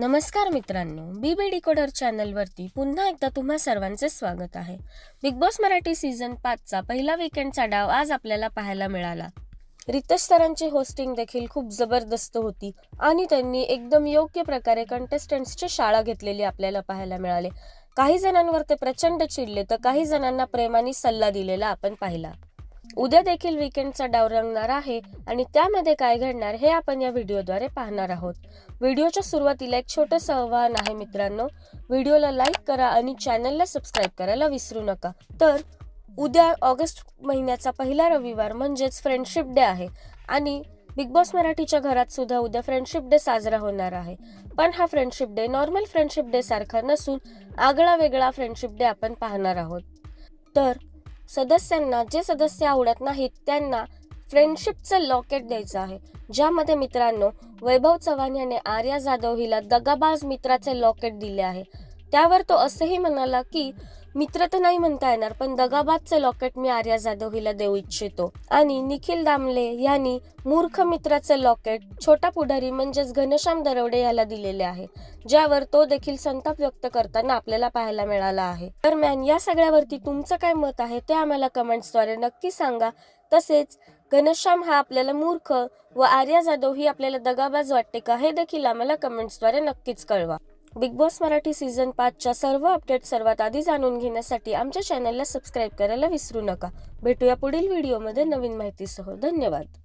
नमस्कार मित्रांनो बी बी डिकोडर चॅनलवरती पुन्हा एकदा तुम्हा सर्वांचे स्वागत आहे. बिग बॉस मराठी सीझन पाचचा पहिला विकेंडचा डाव आज आपल्याला पाहायला मिळाला. रितेश सरांची होस्टिंग देखील खूप जबरदस्त होती आणि त्यांनी एकदम योग्य प्रकारे कंटेस्टंट्सची शाळा घेतलेली आपल्याला पाहायला मिळाले. काही जणांवर ते प्रचंड चिडले तर काही जणांना प्रेमाने सल्ला दिलेला आपण पाहिला. उद्या देखील विकेंडचा डाव रंगणार आहे आणि त्यामध्ये काय घडणार हे आपण या व्हिडिओद्वारे पाहणार आहोत. व्हिडिओच्या सुरुवातीला एक छोटंसं आव्हान आहे मित्रांनो व्हिडिओला लाईक करा आणि चॅनलला सबस्क्राईब करायला विसरू नका. तर उद्या ऑगस्ट महिन्याचा पहिला रविवार म्हणजेच फ्रेंडशिप डे आहे आणि बिग बॉस मराठीच्या घरात सुद्धा उद्या फ्रेंडशिप डे साजरा होणार आहे. पण हा friendship day normal friendship day सारखा नसून आगळा वेगळा फ्रेंडशिप डे आपण पाहणार आहोत. तर सदस्यांना जे सदस्य आवडत नाहीत त्यांना फ्रेंडशिपचं लॉकेट द्यायचं आहे. ज्यामध्ये मित्रांनो वैभव चव्हाण याने आर्या जाधव हिला दगाबाज मित्राचे लॉकेट दिले आहे. त्यावर तो असंही म्हणाला की मित्र तर नाही म्हणता येणार पण दगाबादचे लॉकेट मी आर्या जाधव हिला देऊ इच्छितो. आणि निखिल दामले यांनी मूर्ख मित्राचे लॉकेट छोटा पुढारी म्हणजेच घनश्याम दरवडे याला दिलेले आहे ज्यावर तो देखील संताप व्यक्त करताना आपल्याला पाहायला मिळाला आहे. दरम्यान या सगळ्यावरती तुमचं काय मत आहे ते आम्हाला कमेंट्सद्वारे नक्की सांगा. तसेच घनश्याम हा आपल्याला मूर्ख व आर्या जाधव ही आपल्याला दगाबाज वाटते का हे देखील आम्हाला कमेंट्सद्वारे नक्कीच कळवा. बिग बॉस मराठी सीझन पाचच्या सर्व अपडेट सर्वात आधी जाणून घेण्यासाठी आमच्या चॅनलला सबस्क्राईब करायला विसरू नका. भेटूया पुढील व्हिडिओमध्ये नवीन माहितीसह. धन्यवाद.